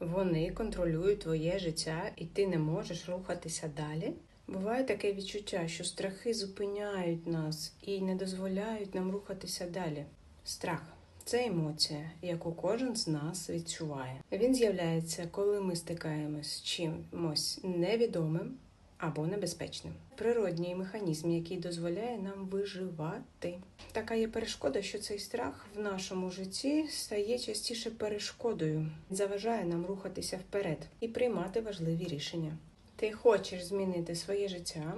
Вони контролюють твоє життя, і ти не можеш рухатися далі. Буває таке відчуття, що страхи зупиняють нас і не дозволяють нам рухатися далі. Страх це емоція, яку кожен з нас відчуває. Він з'являється, коли ми стикаємось з чимось невідомим або небезпечним. Природній механізм, який дозволяє нам виживати. Така є перешкода, що цей страх в нашому житті стає частіше перешкодою, заважає нам рухатися вперед і приймати важливі рішення. Ти хочеш змінити своє життя,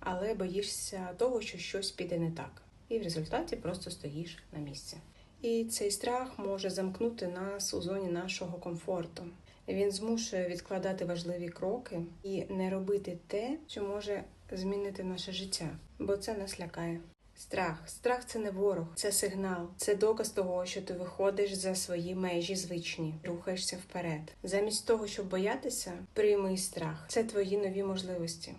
але боїшся того, що щось піде не так, і в результаті просто стоїш на місці. І цей страх може замкнути нас у зоні нашого комфорту. Він змушує відкладати важливі кроки і не робити те, що може змінити наше життя, бо це нас лякає. Страх, страх це не ворог, це сигнал, це доказ того, що ти виходиш за свої межі звичні, рухаєшся вперед. Замість того, щоб боятися, прийми страх. Це твої нові можливості.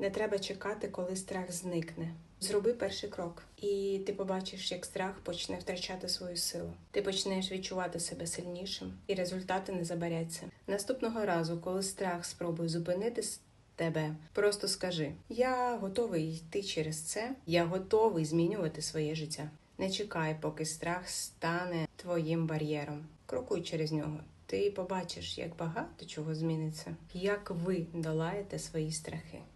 Не треба чекати, коли страх зникне. Зроби перший крок, і ти побачиш, як страх почне втрачати свою силу. Ти почнеш відчувати себе сильнішим, і результати не забаряться. Наступного разу, коли страх спробує зупинити тебе, просто скажи: Я готовий йти через це, я готовий змінювати своє життя. Не чекай, поки страх стане твоїм бар'єром. Крокуй через нього. Ти побачиш, як багато чого зміниться, як ви долаєте свої страхи.